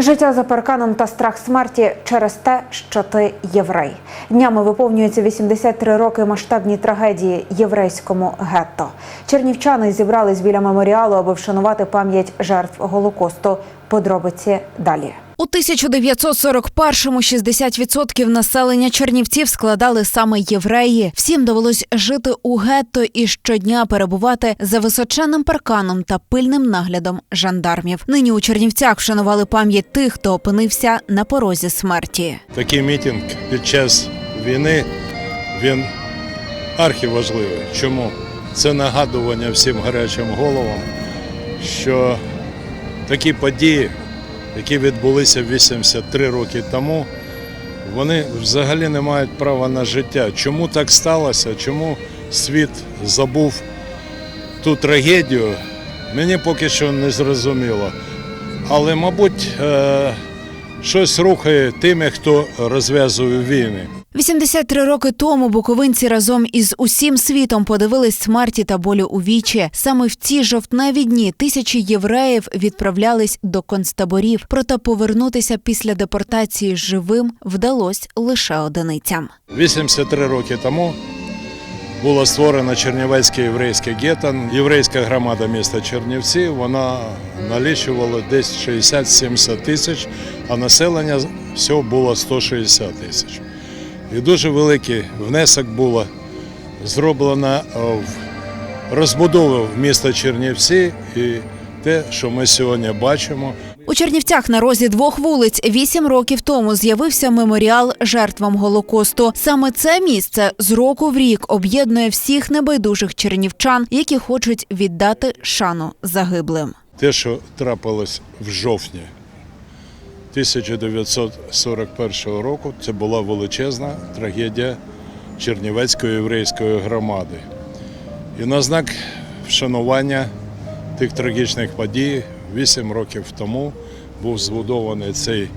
Життя за парканом та страх смерті через те, що ти єврей. Днями виповнюється 83 роки масштабній трагедії єврейському гетто. Чернівчани зібрались біля меморіалу, аби вшанувати пам'ять жертв голокосту. Подробиці далі. У 1941-му 60% населення Чернівців складали саме євреї. Всім довелось жити у гетто і щодня перебувати за височенним парканом та пильним наглядом жандармів. Нині у Чернівцях вшанували пам'ять тих, хто опинився на порозі смерті. Такий мітинг під час війни він архіважливий. Чому? Це нагадування всім гарячим головам, що такі події, які відбулися 83 роки тому, вони взагалі не мають права на життя. Чому так сталося? Чому світ забув ту трагедію? Мені поки що не зрозуміло. Але, мабуть, е, щось рухає тими, хто розв'язує війни. 83 роки тому буковинці разом із усім світом подивились смерті та болю у вічі. Саме в ці жовтневі дні тисячі євреїв відправлялись до концтаборів. Проте повернутися після депортації живим вдалося лише одиницям. 83 роки тому було створено Чернівецьке єврейське гетто. Єврейська громада міста Чернівці вона налічувала десь 60-70 тисяч, а населення всього було 160 тисяч. І дуже великий внесок було зроблено е, в розбудову міста Чернівці і те, що ми сьогодні бачимо, У Чернівцях на розі двох вулиць вісім років тому з'явився меморіал жертвам голокосту. Саме це місце з року в рік об'єднує всіх небайдужих чернівчан, які хочуть віддати шану загиблим. Те, що трапилось в жовтні 1941 року, це була величезна трагедія Чернівецької єврейської громади. І на знак вшанування тих трагічних подій 8 років тому був збудований цей,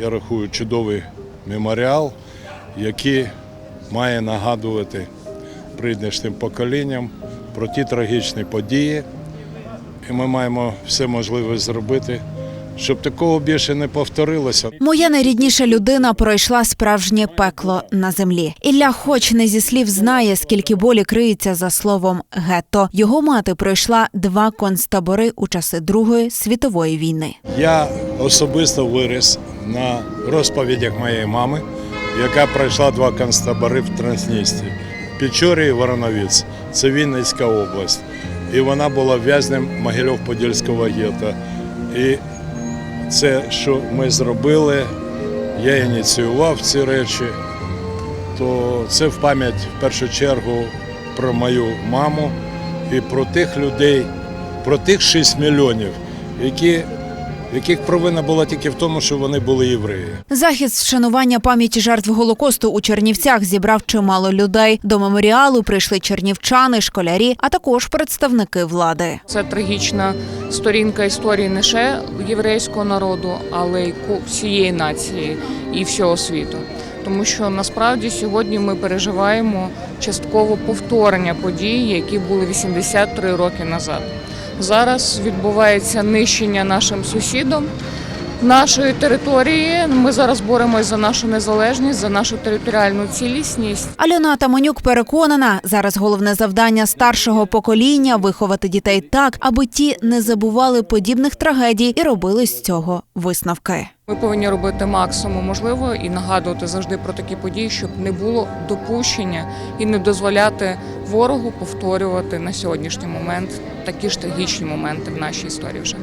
я рахую, чудовий меморіал, який має нагадувати прийдешнім поколінням про ті трагічні події, і ми маємо все можливе зробити, щоб такого більше не повторилося. Моя найрідніша людина пройшла справжнє пекло на землі. Ілля, хоч не зі слів, знає, скільки болі криється за словом гетто. Його мати пройшла два концтабори у часи Другої світової війни. Я особисто виріс на розповідях моєї мами, яка пройшла два концтабори в Трансністрі. Печорі і Вороновіць. Це Вінницька область. І вона була в'язнем Могилів-Подільського гетто. І це, що ми зробили, я ініціював ці речі, то це в пам'ять в першу чергу про мою маму і про тих людей, про тих 6 мільйонів, які, яких провина була тільки в тому, що вони були євреї. Захід з вшанування пам'яті жертв голокосту у Чернівцях зібрав чимало людей. До меморіалу прийшли чернівчани, школярі, а також представники влади. Це трагічна сторінка історії не лише єврейського народу, але й всієї нації і всього світу. Тому що насправді сьогодні ми переживаємо частково повторення подій, які були 83 роки назад. Зараз відбувається нищення нашим сусідом нашої території. Ми зараз боремось за нашу незалежність, за нашу територіальну цілісність. Альона Таманюк переконана, зараз головне завдання старшого покоління виховати дітей так, аби ті не забували подібних трагедій і робили з цього висновки. Ми повинні робити максимум можливо і нагадувати завжди про такі події, щоб не було допущення і не дозволяти ворогу повторювати на сьогоднішній момент такі ж трагічні моменти в нашій історії вже.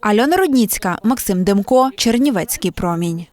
Альона Рудніцька, Максим Демко, Чернівецький промінь.